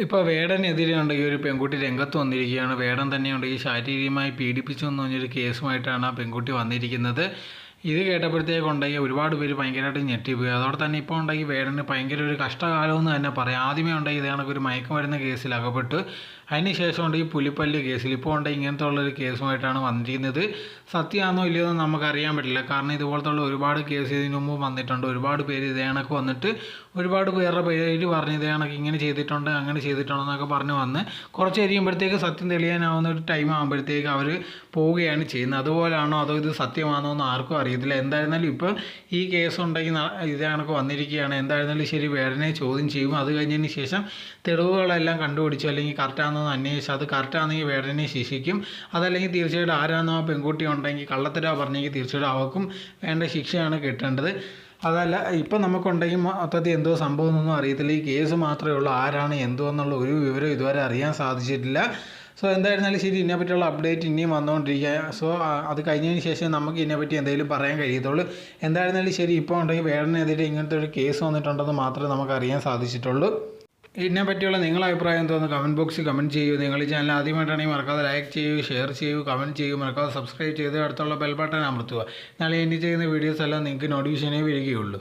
ഇപ്പോൾ വേടനെതിരെ ഉണ്ടെങ്കിൽ ഒരു പെൺകുട്ടി രംഗത്ത് വന്നിരിക്കുകയാണ്. വേടൻ തന്നെ ഉണ്ടെങ്കിൽ ശാരീരികമായി പീഡിപ്പിച്ചു എന്ന് പറഞ്ഞൊരു കേസുമായിട്ടാണ് ആ പെൺകുട്ടി വന്നിരിക്കുന്നത്. ഇത് കേട്ടപ്പോഴത്തേക്ക് ഉണ്ടെങ്കിൽ ഒരുപാട് പേര് ഭയങ്കരമായിട്ട് ഞെട്ടിപ്പോയി. അതോടെ തന്നെ ഇപ്പോൾ ഉണ്ടെങ്കിൽ വേടന് ഭയങ്കര ഒരു കഷ്ടകാലമെന്ന് തന്നെ പറയാം. ആദ്യമേ ഉണ്ടെങ്കിൽ ഇത് കണക്കൊരു വരുന്ന കേസിൽ അകപ്പെട്ട്. അതിന് ശേഷം ഉണ്ടെങ്കിൽ പുലിപ്പല്ല് കേസിൽ. ഇപ്പോൾ ഉണ്ടെങ്കിൽ ഇങ്ങനത്തെ ഉള്ളൊരു കേസുമായിട്ടാണ് വന്നിരിക്കുന്നത്. സത്യമാണോ ഇല്ലയോ എന്ന് നമുക്കറിയാൻ പറ്റില്ല. കാരണം ഇതുപോലത്തെ ഉള്ള ഒരുപാട് കേസ് ഇതിനു മുമ്പ് വന്നിട്ടുണ്ട്. ഒരുപാട് പേര് ഇതേ കണക്ക് വന്നിട്ട് ഒരുപാട് പേരുടെ പേര് പറഞ്ഞ് ഇതേ കണക്ക് ഇങ്ങനെ ചെയ്തിട്ടുണ്ട് അങ്ങനെ ചെയ്തിട്ടുണ്ടെന്നൊക്കെ പറഞ്ഞ് വന്ന് കുറച്ച് കഴിയുമ്പോഴത്തേക്ക് സത്യം തെളിയാനാവുന്ന ഒരു ടൈം ആകുമ്പോഴത്തേക്ക് അവർ പോവുകയാണ് ചെയ്യുന്നത്. അതുപോലാണോ അതോ ഇത് സത്യമാണോ എന്ന് ആർക്കും അറിയത്തില്ല. എന്തായിരുന്നാലും ഇപ്പോൾ ഈ കേസ് ഉണ്ടെങ്കിൽ ഇതാണൊക്കെ വന്നിരിക്കുകയാണ്. എന്തായിരുന്നാലും ശരി വേടനെ ചോദ്യം ചെയ്യും. അത് കഴിഞ്ഞതിന് ശേഷം തെളിവുകളെല്ലാം കണ്ടുപിടിച്ചു. അല്ലെങ്കിൽ കറക്റ്റാണെന്ന് അന്വേഷിച്ച് അത് കറക്റ്റാണെങ്കിൽ വേടനെ ശിക്ഷിക്കും. അതല്ലെങ്കിൽ തീർച്ചയായിട്ടും ആരാണോ ആ പെൺകുട്ടി ഉണ്ടെങ്കിൽ കള്ളത്തരാ പറഞ്ഞെങ്കിൽ തീർച്ചയായിട്ടും അവർക്കും വേണ്ട ശിക്ഷയാണ് കിട്ടേണ്ടത്. അതല്ല ഇപ്പം നമുക്കുണ്ടെങ്കിൽ മൊത്തത്തിൽ എന്തോ സംഭവം എന്നൊന്നും അറിയത്തില്ല. ഈ കേസ് മാത്രമേ ഉള്ളൂ. ആരാണ് എന്തോ എന്നുള്ള ഒരു വിവരം ഇതുവരെ അറിയാൻ സാധിച്ചിട്ടില്ല. സോ എന്തായിരുന്നാലും ശരി ഇതിനെപ്പറ്റിയുള്ള അപ്ഡേറ്റ് ഇനിയും വന്നുകൊണ്ടിരിക്കുക. സോ അത് കഴിഞ്ഞതിന് ശേഷം നമുക്ക് ഇതിനെപ്പറ്റി എന്തെങ്കിലും പറയാൻ കഴിയത്തുള്ളൂ. എന്തായിരുന്നാലും ശരി ഇപ്പോൾ ഉണ്ടെങ്കിൽ വേടനെതിരെ ഇങ്ങനത്തെ ഒരു കേസ് വന്നിട്ടുണ്ടെന്ന് മാത്രമേ നമുക്ക് അറിയാൻ സാധിച്ചിട്ടുള്ളൂ. ഇതിനെ പറ്റിയുള്ള നിങ്ങളുടെ അഭിപ്രായം എന്തോന്ന് കമന്റ് ബോക്സിൽ കമന്റ് ചെയ്യൂ. നിങ്ങൾ ഈ ചാനൽ ആദ്യമായിട്ടാണെങ്കിൽ മറക്കാതെ ലൈക്ക് ചെയ്യൂ ഷെയർ ചെയ്യൂ കമന്റ് ചെയ്യൂ. മറക്കാതെ സബ്സ്ക്രൈബ് ചെയ്ത് അടുത്തുള്ള ബെൽ ബട്ടൺ അമർത്തുക. എന്നാലും ഇനി ചെയ്യുന്ന വീഡിയോസ് എല്ലാം നിങ്ങൾക്ക് നോട്ടിഫിക്കേഷനേ വരികയുള്ളൂ.